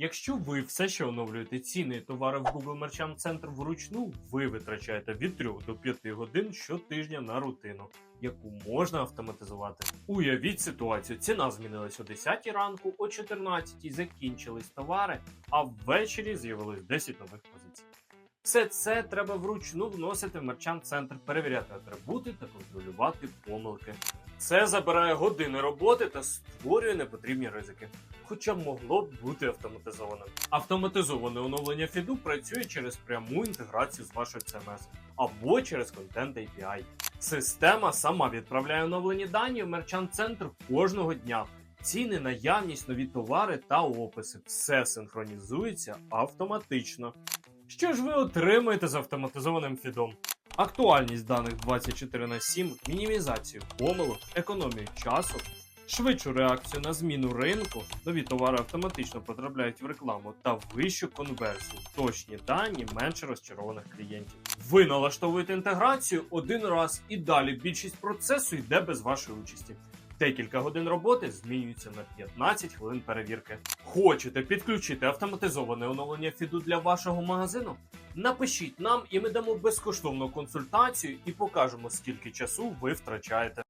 Якщо ви все ще оновлюєте ціни товари в Google Merchant Center вручну, ви витрачаєте від 3 до 5 годин щотижня на рутину, яку можна автоматизувати. Уявіть ситуацію: ціна змінилась о 10 ранку, о 14 закінчились товари, а ввечері з'явилось 10 нових позицій. Все це треба вручну вносити в мерчант центр, перевіряти атрибути та контролювати помилки. Це забирає години роботи та створює непотрібні ризики. Хоча могло б бути автоматизованим. Автоматизоване оновлення фіду працює через пряму інтеграцію з вашою CMS або через Content API. Система сама відправляє оновлені дані в мерчант центр кожного дня. Ціни, наявність, нові товари та описи все синхронізується автоматично. Що ж ви отримаєте з автоматизованим фідом? Актуальність даних 24 на 7, мінімізацію помилок, економію часу, швидшу реакцію на зміну ринку, нові товари автоматично потрапляють в рекламу та вищу конверсію, точні дані, менше розчарованих клієнтів. Ви налаштовуєте інтеграцію один раз і далі більшість процесу йде без вашої участі. Декілька годин роботи змінюється на 15 хвилин перевірки. Хочете підключити автоматизоване оновлення фіду для вашого магазину? Напишіть нам, і ми дамо безкоштовну консультацію і покажемо, скільки часу ви втрачаєте.